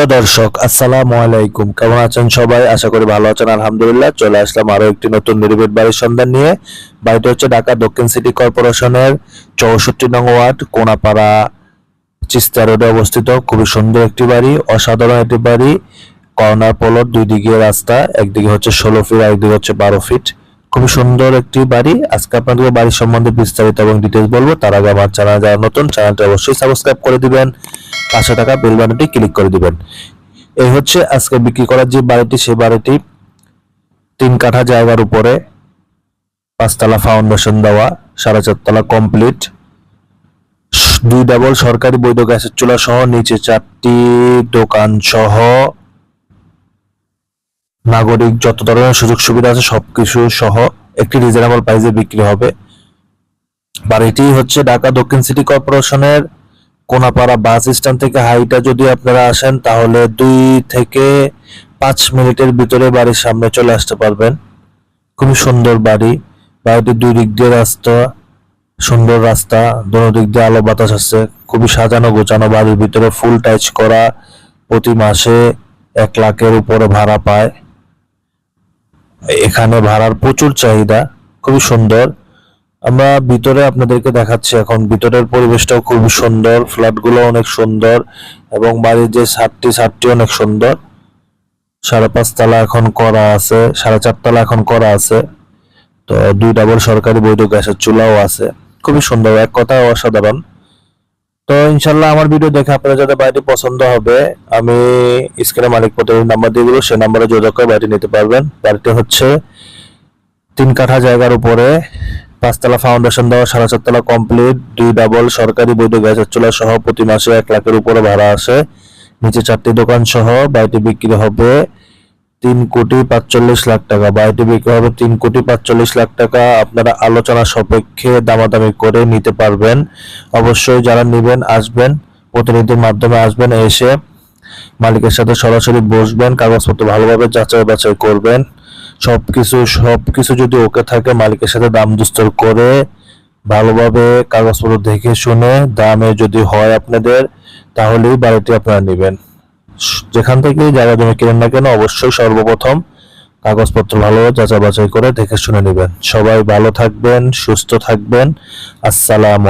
প্রিয় দর্শক, আসসালামু আলাইকুম। কেমন আছেন সবাই? আশা করি ভালো আছেন, আলহামদুলিল্লাহ। চলে আসলাম আরও একটি নতুন নিরিবিট বাড়ির সন্ধান নিয়ে। বাড়িটা হচ্ছে ঢাকা দক্ষিণ সিটি কর্পোরেশনের চৌষট্টি নং ওয়ার্ড, কোনাপাড়া, চিস্তা রোডে অবস্থিত। খুবই সুন্দর একটি বাড়ি, অসাধারণ একটি বাড়ি। কর্নার পলট দুই দিকে রাস্তা, একদিকে হচ্ছে ষোলো ফিট একদিকে হচ্ছে বারো ফিট। খুবই সুন্দর একটি বাড়ি। আজকে আপনাদের বাড়ির সম্বন্ধে বিস্তারিত এবং ডিটেলস বলব। তার আগে আমার চ্যানেল যারা নতুন, চ্যানেলটা অবশ্যই সাবস্ক্রাইব করে দিবেন। পাঁচশো টাকা বেল বাটনটি ক্লিক করে দিবেন। এই হচ্ছে আজকে বিক্রি করার যে বাড়িটি সেই বাড়িটি তিন কাঠা জায়গার উপরে পাঁচতলা ফাউন্ডেশন দেওয়া, সাড়ে চারতলা কমপ্লিট দুই ডাবল সরকারি বৈধ গ্যাসের চুলা সহ নিচে চারটি দোকান সহ নাগরিক যত ধরনের সুযোগ সুবিধা আছে সবকিছু সহ একটি রিজনেবল প্রাইসে বিক্রি হবে। বাড়িটি হচ্ছে ঢাকা দক্ষিণ সিটি কর্পোরেশনের কোনাপাড়া বাস স্ট্যান্ড থেকে হাইটা যদি আপনারা আসেন, তাহলে দুই থেকে পাঁচ মিনিটের ভিতরে বাড়ির সামনে চলে আসতে পারবেন। খুবই সুন্দর বাড়ি। বাড়িটির দুই দিক দিয়ে রাস্তা, সুন্দর রাস্তা, দোনো দিক দিয়ে আলো বাতাস আছে। খুবই সাজানো গোছানো বাড়ির ভিতরে ফুল টাচ করা প্রতি মাসে এক লাখের উপরে ভাড়া পায়। এখানে ভাড়ার প্রচুর চাহিদা, খুবই সুন্দর। আমরা ভিতরে আপনাদেরকে দেখাচ্ছি এখন, ভিতরের পরিবেশটাও খুব সুন্দর, ফ্ল্যাটগুলো অনেক সুন্দর, এবং বাড়ির যে ছাদটি ছাদটি অনেক সুন্দর। সাড়ে পাঁচতলা এখন করা আছে, সাড়ে চারতলা এখন করা আছে। তো দুই ডাবল সরকারি বৈধ গ্যাসের চুলাও আছে। খুবই সুন্দর, এক কথায় অসাধারণ। তো ইনশাল্লাহ আমার ভিডিও দেখে আপনারা যাদের বাড়িটি পছন্দ হবে, আমি স্ক্রিনে মালিক পদের নাম্বার দিয়ে দিবো সেই নাম্বারে যোগাযোগ করে বাড়িটি নিতে পারবেন। বাড়িটি হচ্ছে তিন কাঠা জায়গার উপরে, পাঁচতলা ফাউন্ডেশন দেওয়া, সাড়ে চারতলা কমপ্লিট দুই ডাবল সরকারি বৈধ গ্যাসের চুলা সহ প্রতি মাসে এক লাখের উপরে ভাড়া আসে। নিচে চারটি দোকান সহ বাড়িটি বিক্রি হবে। তিন কোটি পাঁচচল্লিশ লাখ টাকা। বাড়িটি বিক্রি হবে তিন কোটি পাঁচচল্লিশ লাখ টাকা আপনারা আলোচনা সাপেক্ষে দামাদামি করে নিতে পারবেন। অবশ্যই যারা নেবেন, আসবেন, প্রতিনিধির মাধ্যমে আসবেন, এসে মালিকের সাথে সরাসরি বসবেন, কাগজপত্র ভালোভাবে যাচাই বাছাই করবেন। সবকিছু সবকিছু যদি ওকে থাকে, মালিকের সাথে দাম দুস্তর করে ভালোভাবে কাগজপত্র দেখে শুনে দামে যদি হয় আপনাদের, তাহলেই বাড়িটি আপনারা নেবেন। যেখান থেকে জায়গা জমি কিনেন না কেন অবশ্যই সর্বপ্রথম কাগজপত্র ভালো যাচাই বাছাই করে দেখে শুনে নেবেন। সবাই ভালো থাকবেন, সুস্থ থাকবেন। আসসালাম